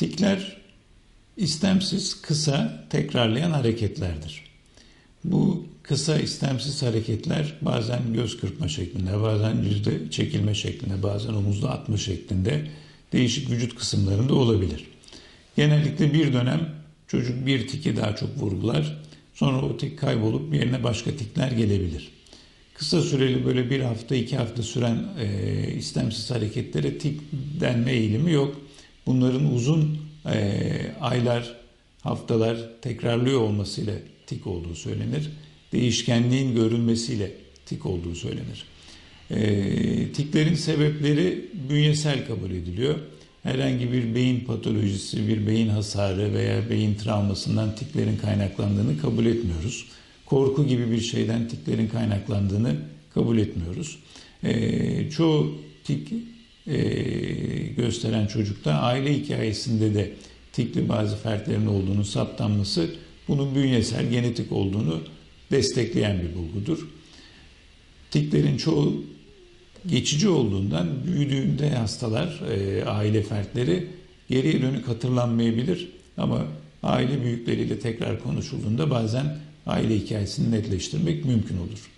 Tikler istemsiz kısa tekrarlayan hareketlerdir. Bu kısa istemsiz hareketler bazen göz kırpma şeklinde, bazen yüzde çekilme şeklinde, bazen omuzda atma şeklinde değişik vücut kısımlarında olabilir. Genellikle bir dönem çocuk bir tiki daha çok vurgular. Sonra o tik kaybolup yerine başka tikler gelebilir. Kısa süreli böyle bir hafta iki hafta süren e, istemsiz hareketlere tik denme eğilimi yok. Bunların uzun e, aylar, haftalar tekrarlıyor olmasıyla tik olduğu söylenir. Değişkenliğin görülmesiyle tik olduğu söylenir. E, tiklerin sebepleri bünyesel kabul ediliyor. Herhangi bir beyin patolojisi, bir beyin hasarı veya beyin travmasından tiklerin kaynaklandığını kabul etmiyoruz. Korku gibi bir şeyden tiklerin kaynaklandığını kabul etmiyoruz. E, çoğu tik e, gösteren çocukta aile hikayesinde de tikli bazı fertlerin olduğunu saptanması bunun bünyesel genetik olduğunu destekleyen bir bulgudur. Tiklerin çoğu geçici olduğundan büyüdüğünde hastalar, e, aile fertleri geriye dönük hatırlanmayabilir ama aile büyükleriyle tekrar konuşulduğunda bazen aile hikayesini netleştirmek mümkün olur.